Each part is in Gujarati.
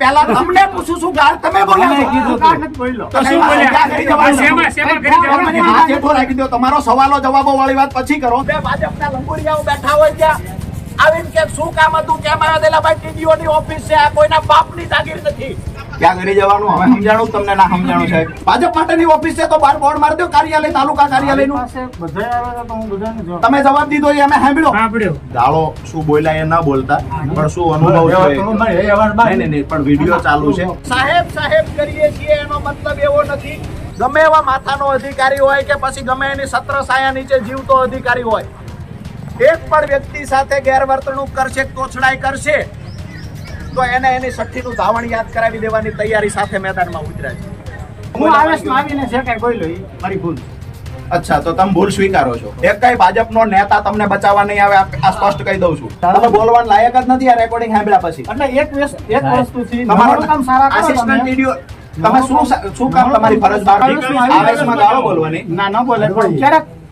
પેલા તમને પૂછું છું? ગાળ તમે બોલ્યા. તમારો સવાલો જવાબો વાળી વાત પછી કરો. બે ભાજપના લંગુરિયાઓ બેઠા હોય ત્યાં આવીને કે શું કામ હતું કેમ આવ્યા તેલા ભાઈ? TDO ની ઓફિસ છે. આ કોઈના બાપની જાગીર નથી. ક્યાં કરી જવાનું? હવે સમજાણું તમને ના સમજાણું સાહેબ. ભાજપ માટેની ઓફિસ છે તો બાર બોર્ડ મારી દો કાર્યાલય તાલુકા કાર્યાલયનું. પાસે બધાય આવે તો હું બધાને જવાબ તમે જવાબ દીધો એ અમે સાંભળ્યો. સાંભળ્યો. શું બોલ્યા એ ના બોલતા પણ શું અનુભવ છે? નહીં નહીં નહીં પણ વીડિયો ચાલુ છે. સાહેબ સાહેબ કરીએ છીએ એનો મતલબ એવો નથી. ગમે એવા માથાનો અધિકારી હોય કે પછી ગમે એની સત્ર સાયા નીચે જીવતો અધિકારી હોય. એક પણ વ્યક્તિ સાથે ગેરવર્તણૂક કરશે તોછડાઈ કરશે. તો એને એની સઠ્ઠીનું ધાવણ યાદ કરાવી દેવાની તૈયારી સાથે મેદાનમાં ઉતર્યા છે. હું આવેશમાં આવીને જે કાંઈ બોલ્યો ઈ મારી ભૂલ. અચ્છા તો તમે ભૂલ સ્વીકારો છો. એક કઈ ભાજપનો નેતા તમને બચાવવા નહીં આવે આ સ્પષ્ટ કહી દઉં છું. તમે બોલવાનું લાયક જ નથી આ રેકોર્ડિંગ સાંભળ્યા પછી. એટલે એક એક વસ્તુથી તમારો તમારું કામ સારા કરો આસિસ્ટન્ટ વિડિયો તમે શું શું કામ તમારી ફરજ બહાર આવેશમાં આવી આવેશમાં ગાળો બોલવાની. ના ન બોલે પણ ક્યારેક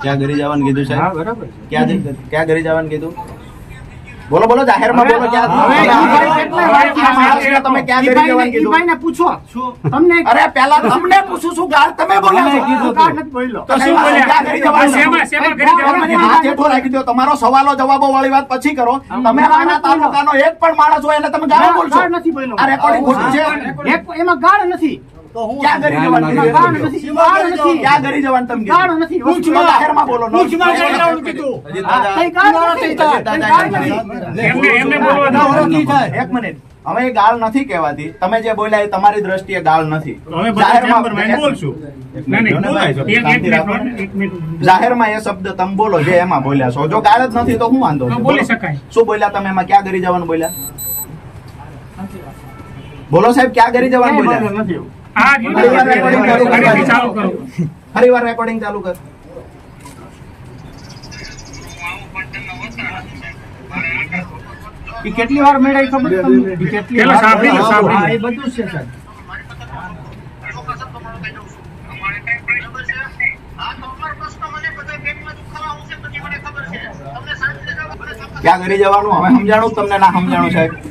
ક્યાં ઘરે જવાનું કીધું હા બરાબર છે. ક્યાં ક્યાં ઘરે જવાનું કીધું? બોલો બોલો જાહેરમાં બોલો ક્યાં તમે ક્યાં જઈ જવાનું કીધું? ભાઈને પૂછો. તમને અરે પેલા તમને પૂછું છું ગાળ તમે બોલ્યા છો. કીધું કાંઈ નથી બોલ્યો તો. શું બોલ્યા? ક્યાં જઈ જવાનું? સેમા શેમાં કરી મને જવાનું? હાથ હેઠો રાખી દો તમારો સવાલો જવાબો વાળી વાત પછી કરો. તમે આના તાલુકાનો એક પણ માણસ હોય એટલે તમે ગાળ બોલશો. નથી બોલ્યો. આ રેકોર્ડિંગ ખોટું છે. એમાં ગાળ નથી. ક્યાં ઘરે જવાનું? નથી ક્યાં ઘરે જવાનું તમે કીધું? નથી. પૂંછમાં જાહેરમાં બોલો કીધું. કઈ નથી એમને એમને બોલવા. એક મિનિટ હવે એ ગાળ નથી કહેવાતી. તમે જે બોલ્યા એ તમારી દ્રષ્ટિએ ગાળ નથી. જાહેરમાં- એ શબ્દ તમે બોલો જે એમાં બોલ્યા છો. જો ગાળ જ નથી તો હું વાંધો છે? બોલી શકાય. શું બોલ્યા તમે એમાં? ક્યાં ઘરે જવાનું બોલ્યા? બોલો સાહેબ ક્યાં ઘરી જવાનું બોલ્યા? નથી ફરી વાર રેકોર્ડિંગ ચાલુ કરો. ઈ કેટલી વાર મેળાઈ ખબર તમને? ઈ કેટલી પેલા વાર સાંભળી લો, સાંભળી. એ બધું છે સાહેબ. ક્યાં ઘરે જવાનું? હવે સમજાણું તમને ના સમજાણું સાહેબ.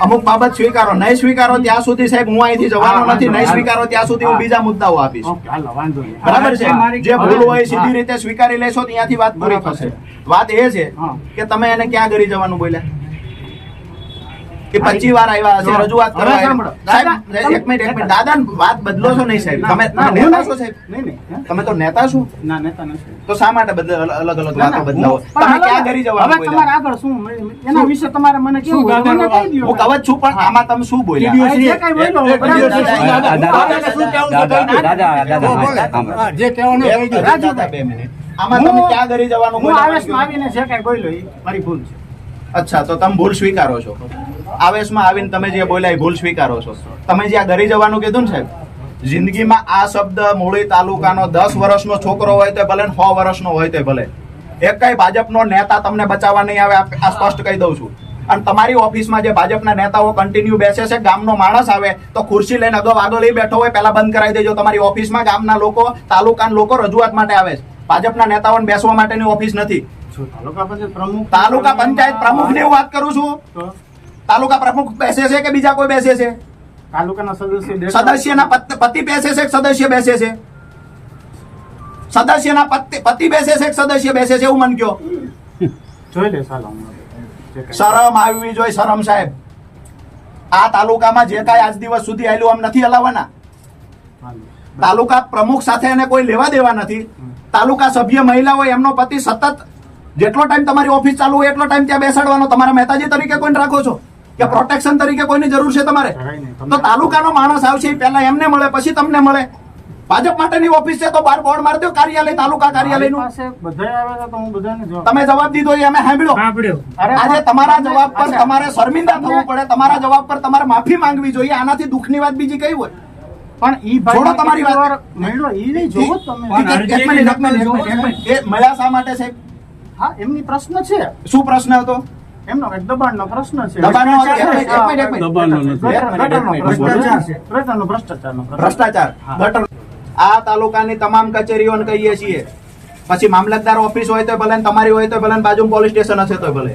અમુક બાબત સ્વીકારો નહીં સ્વીકારો ત્યાં સુધી સાહેબ હું અહીંથી જવાનો નથી નહીં સ્વીકારો ત્યાં સુધી હું બીજા મુદ્દાઓ આપીશ. બરાબર છે? જે ભૂલ હોય સીધી રીતે સ્વીકારી લેશો ત્યાંથી વાત પૂરી થશે. વાત એ છે કે તમે એને ક્યાં ઘરે જવાનું બોલ્યા? કે પચી વાર આવ્યા હશે રજૂઆત કરવા સાહેબ એક મિનિટ એક મિનિટ દાદા વાત બદલો છો નહીં સાહેબ તમે નેતા છો સાહેબ નહીં, નહીં, તમે તો નેતા છો ના, નેતા નથી. તો શા માટે બદલ અલગ અલગ વાતો બદલાવો તમે ક્યાં ને, જવા હવે તમારે આગળ શું એના વિશે તમારે મને કેવું. હું કવચ છું પણ આમાં તમે શું બોલ્યા. દાદા- જે કહેવાનું બે મિનિટ આમાં તમે ક્યાં ઘરે જવાનું હું આવેશમાં આવીને જે કઈ બોલ્યો મારી ભૂલ છે અચ્છા તો તમે ભૂલ સ્વીકારો છો આવેશમાં આવીને તમે જે બોલ્યા એ ભૂલ સ્વીકારો છો. તમે જે આ ડરી જવાનું કીધું ને સાહેબ જિંદગીમાં આ શબ્દ મૂળી તાલુકાનો દસ વર્ષનો છોકરો હોય તો ભલે સો વર્ષનો હોય તો ભલે. એક કઈ ભાજપનો નેતા તમને બચાવવા નહીં આવે આ સ્પષ્ટ કહી દઉં છું. અને તમારી ઓફિસમાં જે ભાજપના નેતાઓ કન્ટિન્યુ બેસે છે ગામનો માણસ આવે તો ખુરશી લઈને અગાઉ આગળ એ બેઠો હોય પહેલા બંધ કરાવી દેજો. તમારી ઓફિસમાં ગામના લોકો તાલુકાના લોકો રજૂઆત માટે આવે છે. ભાજપના નેતાઓને બેસવા માટેની ઓફિસ નથી. તાલુકા પંચાયત પ્રમુખ? તાલુકા પંચાયત પ્રમુખની વાત કરું છું. તાલુકા પ્રમુખ બેસે છે કે બીજા કોઈ બેસે છે? તાલુકાના સદસ્ય સદસ્યના પત- બેસે છે સદસ્ય બેસે છે? સદસ્યના પતિ પતિ બેસે છે સદસ્ય બેસે છે? એવું મન કયો. જોઈ લે કાંઈ. શરમ આવવી જોઈએ શરમ સાહેબ. આ તાલુકામાં જે કાંઈ આજ દિવસ સુધી આવેલું આમ નથી હલાવવાના. તાલુકા પ્રમુખ સાથે એને કોઈ લેવા દેવા નથી. તાલુકા સભ્ય મહિલા હોય એમનો પતિ સતત જેટલો ટાઈમ તમારી ઓફિસ ચાલુ હોય એટલો ટાઈમ ત્યાં બેસાડવાનો. તમારા મહેતાજી તરીકે કોઈને રાખો છો? કે પ્રોટેક્શન તરીકે કોઈની જરૂર છે તમારે? તો તાલુકાનો માણસ આવશે પહેલા એમને મળે પછી તમને મળે. ભાજપ માટેની ઓફિસ છે તો બાર બોર્ડ મારી દો કાર્યાલય તાલુકા કાર્યાલયનું. પાસે બધાય આવે છે તો હું બધાને જવાબ તમે જવાબ દીધો એ અમે સાંભળ્યો. સાંભળ્યો. આજે તમારા જવાબ પર તમારે શર્મિંદા થવું પડે તમારા જવાબ પર તમારે માફી માંગવી જોઈએ આનાથી દુઃખની વાત બીજી કઈ હોય? પણ ઈ છોડો તમારી વાત. મળ્યો ઈ નહીં જોવો તમે. ઠીક છે, એક મિનિટ, એક મિનિટ, એક મિનિટ, એક મિનિટ. એ મળ્યા શા માટે સાહેબ? હા એમની પ્રશ્ન છે. શું પ્રશ્ન હતો? એમનો એક દબાણનો પ્રશ્ન છે. દબાણનો ભ્રષ્ટાચાર. ગટર આ તાલુકાની તમામ કચેરીઓને કહીએ છીએ. પછી મામલતદાર ઓફિસ હોય તો ભલે તમારી હોય તો ભલે બાજુ પોલીસ સ્ટેશન હશે તો ભલે.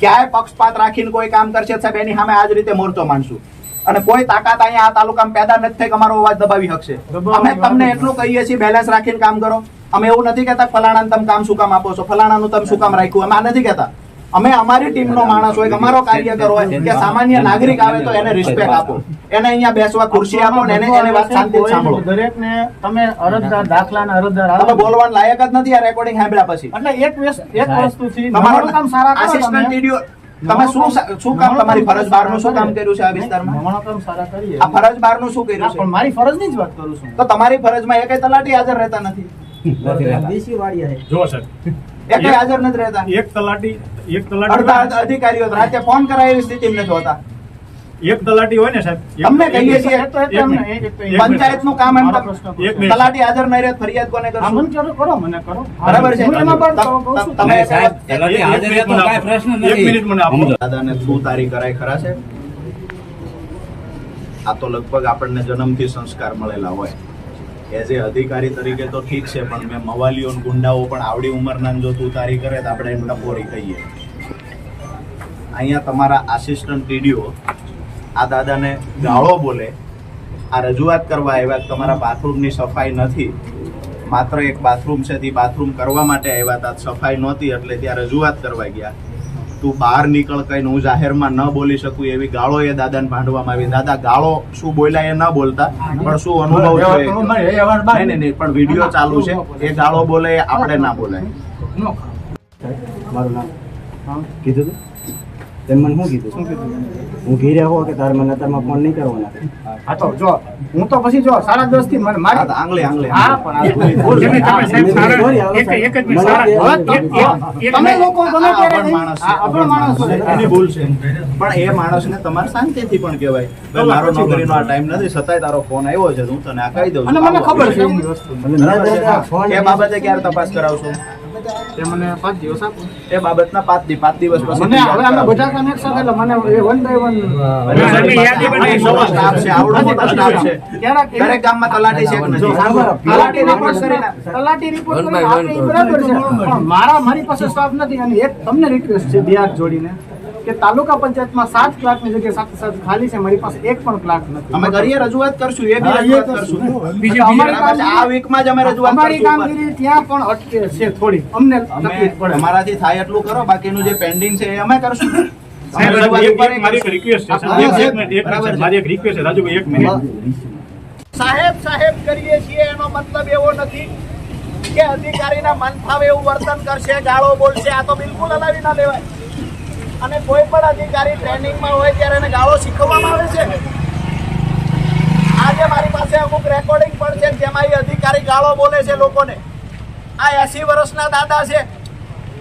ક્યાંય પક્ષપાત રાખીને કોઈ કામ કરશે સાહેબ એની સામે આ જ રીતે મોરચો માંડશું અને કોઈ તાકાત અહીંયા આ તાલુકામાં પેદા નથી થઈ કે અમારો અવાજ દબાવી શકશે અમે તમને એટલું કહીએ છીએ બેલેન્સ રાખીને કામ કરો. અમે એવું નથી કહેતા ફલાણાને તમે કામ શું કામ આપો છો? ફલાણાનું તમે શું કામ રાખ્યું? અમે આ નથી કહેતા. અમે અમારી ટીમનો માણસ હોય અમારો કાર્યકર હોય કે સામાન્ય નાગરિક આવે તો એને રિસ્પેક્ટ આપો. એને અહીંયા બેસવા ખુરશી આપો ને એને એને વાત શાંતિ સાંભળો. દરેકને તમે અરજદાર દાખલાના અરજદાર તમે. બોલવાનું લાયક જ નથી આ રેકોર્ડિંગ સાંભળ્યા પછી. એટલે એક વસ્તુ છે તમારું કામ સારા આસિસ્ટન્ટ તમે. ટીડીઓ તમે શું શું કામ તમારી ફરજ બહારનું શું કામ કર્યું છે આ વિસ્તારમાં? નમણો કામ સારા કરીએ. આ ફરજ બહારનું શું કર્યું કર્યું પણ છે મારી ફરજની જ વાત કરું છું. તો તમારી ફરજમાં એકેય તલાટી હાજર રહેતા નથી. જો સાહેબ. એકેય હાજર નથી રહેતા? એક તલાટી એક તલાટી અડધા અધિકારીઓ રાતે ફોન કરાય એવી સ્થિતિ નથી હોતા. એક તલાટી હોય ને સાહેબ અમને કહીએ છીએ પંચાયત તો તો તો પંચાયતનું કામ એમ પ્રશ્ન એક. તલાટી હાજર નહીં રહે ફરિયાદ કોને કરો કરશું કરો કરો મને કરો. બરાબર છે. તમે સાહેબ તલાટી હાજર એક- એક મિનિટ મને આપો. એક મિનિટ મને આપો. દાદાને શું તારી કરાય ખરા છે આ તો લગભગ આપણને જન્મથી સંસ્કાર મળેલા હોય. એઝ એ અધિકારી તરીકે તો ઠીક છે, પણ મેં મવાલીઓ ગુંડાઓ પણ આવડી ઉંમરના જો તું તારી કરે તો આપણે એમ ટપોરી કહીએ અહીંયા તમારા આસિસ્ટન્ટ ટીડીઓ આ દાદાને ગાળો બોલે, આ રજૂઆત કરવા આવ્યા તમારા બાથરૂમની સફાઈ નથી. માત્ર એક બાથરૂમ છે, તે બાથરૂમ કરવા માટે આવ્યા હતા સફાઈ નહોતી એટલે ત્યાં રજૂઆત કરવા ગયા. તું બહાર નીકળ કઈ હું જાહેરમાં ન બોલી શકું એવી ગાળો એ દાદાને ભાંડવામાં આવી. દાદા ગાળો શું બોલ્યા એ ન બોલતા પણ શું અનુભવ છે નહીં પણ વીડિયો ચાલુ છે. એ ગાળો બોલે આપણે ના બોલાય. મારું નામ? કીધું તેમ મને શું કીધું? હું ઘી રહ્યો કે તારે મને અત્યારમાં ફોન નહીં કરવાના. હા તો જો હું તો પછી જો સાડા દસથી મને મારી આંગલે આંગળી આંગળી હા પણ. તમે તમે. લોકો ગમે આ માણસ છે, માણસ છે. એની ભૂલ છે પણ એ માણસને તમારે શાંતિથી પણ કહેવાય. મારો નોકરીનો આ ટાઈમ નથી છતાંય તારો ફોન આવ્યો છે હું તને આ કહી દઉં અને મને ખબર છે. એ બાબતે ક્યારે તપાસ કરાવશો? તે મને પાંચ દિવસ આપો. એ બાબતના પાંચ દિવસ પાંચ દિવસ પછી મને હવે અમે બધા કનેક્ટ સાથે એટલે મને એ વન બાય વન મને યાદી બનાવી નવો સ્ટાફ છે આવડો મોટો સ્ટાફ છે ક્યારેક દરેક ગામમાં તલાટી છે તલાટી રિપોર્ટ કરીને તલાટી રિપોર્ટ કરીને આપણે બરાબર છે. મારા મારી પાસે સ્ટાફ નથી અને એક તમને રિક્વેસ્ટ છે બે હાથ જોડીને. કે તાલુકા પંચાયતમાં સાત ક્લાર્કની જગ્યાએ સાથે સાથે ખાલી છે મારી પાસે એક પણ ક્લાર્ક નથી. અમે કરીએ રજૂઆત કરશું એ બી રજૂઆત કરશું. બીજી અમારી બરાબર આ વીકમાં જ અમે રજૂઆત અમારી કામગીરી ત્યાં પણ અટકે છે થોડી. અમને તકલીફ પડે. અમારાથી થાય એટલું કરો બાકીનું જે પેન્ડિંગ છે એ અમે કરશું. સાહેબ, સાહેબ. એક- એક સાહેબ, મિનિટ, એક મિનિટ, બરાબર સાહેબ. છે. મારી એક રિક્વેસ્ટ છે. રાજુભાઈ એક મિનિટ સાહેબ સાહેબ કરીએ છીએ એનો મતલબ એવો નથી કે અધિકારીના મન ફાવે એવું વર્તન કરશે ગાળો બોલશે આ તો બિલકુલ હલાવી ના લેવાય. અને કોઈ પણ અધિકારી ટ્રેનિંગમાં હોય ત્યારે એને ગાળો શીખવવામાં આવે છે? આજે મારી પાસે અમુક રેકોર્ડિંગ પણ છે જેમાં એ અધિકારી ગાળો બોલે છે લોકોને. આ એસી વર્ષના દાદા છે.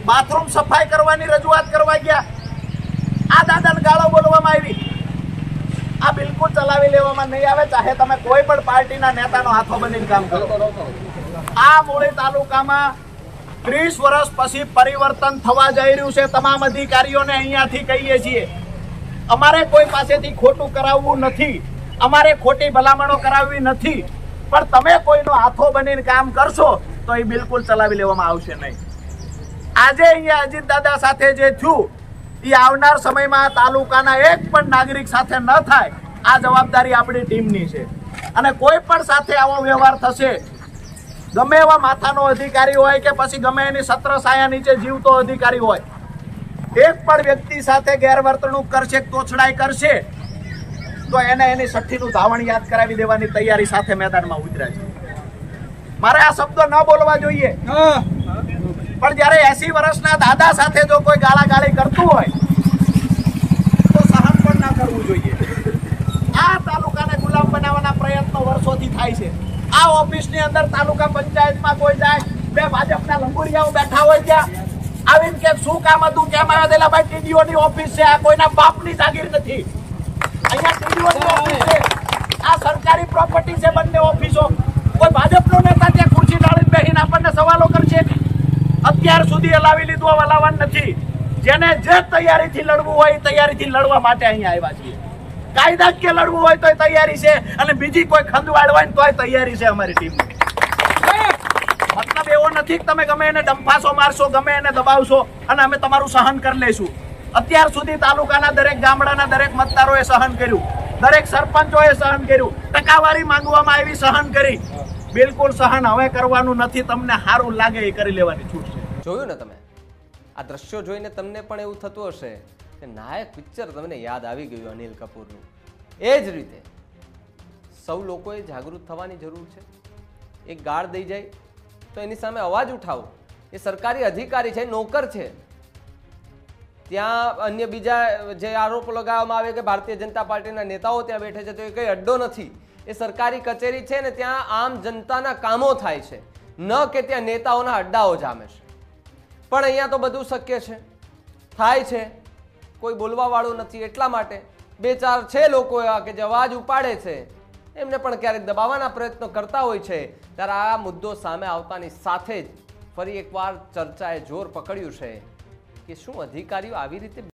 બાથરૂમ સફાઈ કરવાની રજૂઆત કરવા ગયા. આ દાદાને ગાળો બોલવામાં આવી. આ બિલકુલ ચલાવી લેવામાં નહીં આવે. ચાહે તમે કોઈ પણ પાર્ટીના નેતાનો હાથો બનીને કામ કરો. આ મૂળી તાલુકામાં ત્રીસ વર્ષ પછી પરિવર્તન થવા જઈ રહ્યું છે. તમામ અધિકારીઓને અહીંયાથી કહીએ છીએ, અમારે કોઈ પાસેથી ખોટું કરાવવું નથી. અમારે ખોટી ભલામણો કરાવવી નથી. પણ તમે કોઈનો હાથો બનીને કામ કરશો, તો એ બિલકુલ ચલાવી લેવામાં આવશે નહીં. આજે અહીંયા અજીત દાદા સાથે જે થયું, એ આવનાર સમયમાં તાલુકાના એક પણ નાગરિક સાથે ન થાય, આ જવાબદારી આપણી ટીમની છે. અને કોઈ પણ સાથે આવો વ્યવહાર થશે ગમે એવા માથાનો અધિકારી હોય કે પછી ગમે એની સત્ર સાયા નીચે જીવતો અધિકારી હોય એક પણ વ્યક્તિ સાથે ગેરવર્તણૂક કરશે તોછડાઈ કરશે તો એને એની સઠ્ઠીનું ધાવણ યાદ કરાવી દેવાની તૈયારી સાથે મેદાનમાં ઉતર્યા છે. મારે આ શબ્દો ન બોલવા જોઈએ. પણ જ્યારે એસી વર્ષના દાદા સાથે જો કોઈ ગાળાગાળી કરતું હોય તો સહન પણ ના કરવું જોઈએ આ તાલુકાને ગુલામ બનાવવાના પ્રયત્નો વર્ષોથી થાય છે આ ઓફિસની અંદર તાલુકા પંચાયતમાં કોઈ જાય, બે ભાજપના લંબુરિયાઓ બેઠા હોય ત્યાં, આવીને કે શું કામ હતું, કેમ આવ્યા દેલા ભાઈ ટીડીઓ ની ઓફિસ છે, આ કોઈના બાપની જાગીર નથી. અહીંયા ટીડીઓ ની ઓફિસ છે. આ સરકારી પ્રોપર્ટી છે બંને ઓફિસો. કોઈ ભાજપનો નેતા ત્યાં ખુરશી ડાળીને બેહીને આપણને સવાલો કરશે? અત્યાર સુધી હલાવી લીધું હલાવવાનું નથી. જેને જે તૈયારીથી લડવું હોય તૈયારીથી લડવા માટે અહીંયા આવ્યા છીએ. કાયદાકીય લડવું હોય તોય તૈયારી છે અને બીજી કોઈ ખંદવાડ હોય તોય તૈયારી છે અમારી ટીમ મતલબ એવો નથી કે તમે ગમે એને ડંફાસો મારશો, ગમે એને દબાવશો અને અમે તમારું સહન કરી લઈશું. અત્યાર સુધી તાલુકાના દરેક ગામડાના દરેક મતદારોએ સહન કર્યું. દરેક સરપંચોએ સહન કર્યું. ટકાવારી માંગવામાં આવી, સહન કરી. બિલકુલ સહન હવે કરવાનું નથી, તમને સારું લાગે એ કરી લેવાની છૂટ છે. જોયું ને તમે? આ દ્રશ્યો જોઈને તમને પણ એવું થતું હશે કે નાયક પિક્ચર તમને યાદ આવી ગયું અનિલ કપૂરનું. એ જ રીતે સૌ લોકોએ જાગૃત થવાની જરૂર છે. એક ગાળ દઈ જાય તો એની સામે અવાજ ઉઠાવો. એ સરકારી અધિકારી છે, નોકર છે. ત્યાં અન્ય બીજા જે આરોપ લગાવવામાં આવે કે ભારતીય જનતા પાર્ટીના નેતાઓ ત્યાં બેઠે છે, તો એ કંઈ અડ્ડો નથી. એ સરકારી કચેરી છે ને ત્યાં આમ જનતાના કામો થાય છે. ન કે ત્યાં નેતાઓના અડ્ડાઓ જામે છે. પણ અહીંયા તો બધું શક્ય છે. થાય છે. કોઈ બોલવા વાળું નથી એટલા માટે બે ચાર છે લોકો એવા કે જે અવાજ ઉપાડે છે. એમને પણ ક્યારેક દબાવવાના પ્રયત્નો કરતા હોય છે. ત્યારે આ મુદ્દો સામે આવતાની સાથે જ ફરી એકવાર ચર્ચાએ જોર પકડ્યું છે કે શું અધિકારીઓ આવી રીતે